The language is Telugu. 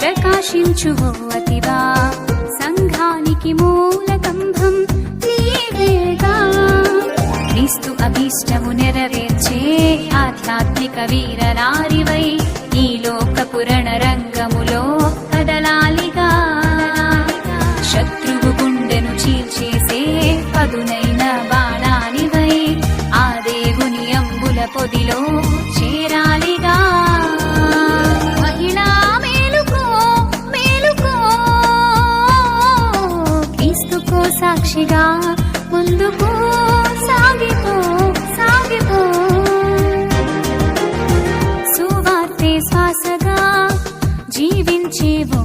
ప్రకాశించువో అతివా. సంఘానికి మూలకంభం నీవేగా క్రీస్తు అభీష్టము నెరవేర్చే ఆధ్యాత్మిక వీర నారివై ఈ లోకపురణ రంగములో కదలాలిగా. శత్రువు గుండెను చీల్చేసే పదునైన బాణానివై ఆ దేవుని అంబుల పొదిలో చేరాలి. సాక్షిగా ముందుకు సాగిపో సాగిపో. సువార్తే శ్వాసగా జీవించే ఓ